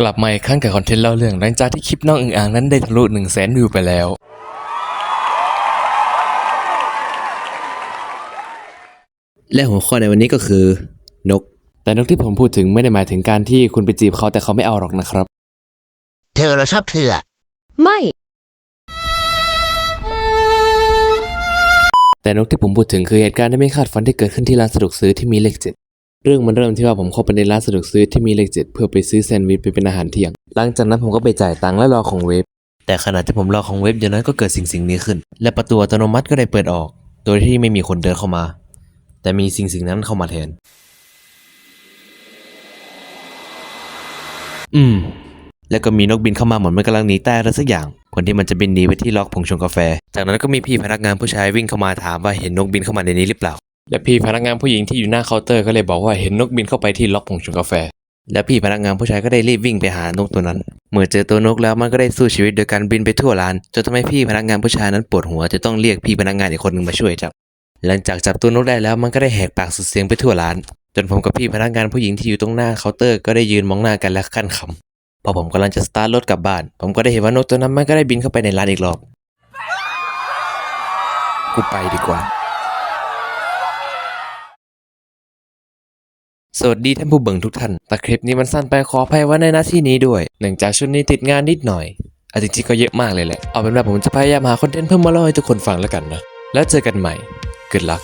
กลับมาอีกครั้งกับคอนเทนต์เล่าเรื่องหลังจากที่คลิปน้องอึ่งอ่างนั้นได้ทะลุ1 0 0 0 0แสนวิวไปแล้ว และหัวข้อในวันนี้ก็คือนก แต่นกที่ผมพูดถึงไม่ได้หมายถึงการที่คุณไปจีบเขาแต่เขาไม่เอาหรอกนะครับ เธอเราชอบเธออะไม่ แต่นกที่ผมพูดถึงคือเหตุการณ์ที่ไม่คาดฝันที่เกิดขึ้นที่ร้านสะดวกซื้อที่มีเลขเจ็ด เรื่องมันเริ่มที่ว่าผมเข้าไปในร้านสะดวกซื้อที่มีเลขเจ็ดเพื่อไปซื้อแซนด์วิชไปเป็นอาหารเที่ยง หลังจากนั้นผมก็ไปจ่ายตังค์และรอของเวฟ แต่ขณะที่ผมรอของเว็บอยู่นั้นก็เกิดสิ่งสิ่งนี้ขึ้น และประตูอัตโนมัติก็ได้เปิดออก โดยที่ไม่มีคนเดินเข้ามา แต่มีสิ่งสิ่งนั้นเข้ามาแทน อืม แล้วก็มีนกบินเข้ามาเหมือนมันกำลังหนีใต้อะไรสักอย่างคนที่มันจะบินหนีไปที่ล็อกผงชงกาแฟ จากนั้นก็มีพี่พนักงานผู้ชายวิ่งเข้ามาถามว่าเห็นนกบินเข้ามาในนี้หรือเปล่า และพี่พนักงานผู้หญิงที่อยู่หน้าเคาน์เตอร์ก็เลยบอกว่าเห็นนกบินเข้าไปที่ล็อกผงชงกาแฟ และพี่พนักงานผู้ชายก็ได้รีบวิ่งไปหานกตัวนั้น เมื่อเจอตัวนกแล้วมันก็ได้สู้ชีวิตโดยการบินไปทั่วร้านจนทำให้พี่พนักงานผู้ชายนั้นปวดหัวจะต้องเรียกพี่พนักงานอีกคนหนึ่งมาช่วยจับ หลังจากจับตัวนกได้แล้วมันก็ได้แหกปากสุดเสียงไปทั่วร้าน จนผมกับพี่พนักงานผู้หญิงที่อยู่ตรงหน้าเคาน์เตอร์ก็ได้ยืนมองหน้ากันและขั้นขำพอผมกำลังจะสตาร์ทรถกลับบ้าน ผมก็ได้เห็นว่านกตัวนั้นมันก็ได้บินเข้าไปในร้านอีกรอบกูไปดีกว่า สวัสดีท่านผู้เบิ่งทุกท่าน แต่คลิปนี้มันสั้นไปขออภัยไว่าในหน้าที่นี้ด้วย เนื่องจากช่วงนี้ติดงานนิดหน่อยอาจริงๆก็เยอะมากเลยแหละ เอาเป็นว่าผมจะพยายามหาคอนเทนต์เพิ่มมาเล่าให้ทุกคนฟังแล้วกันนะ แล้วเจอกันใหม่ Good luck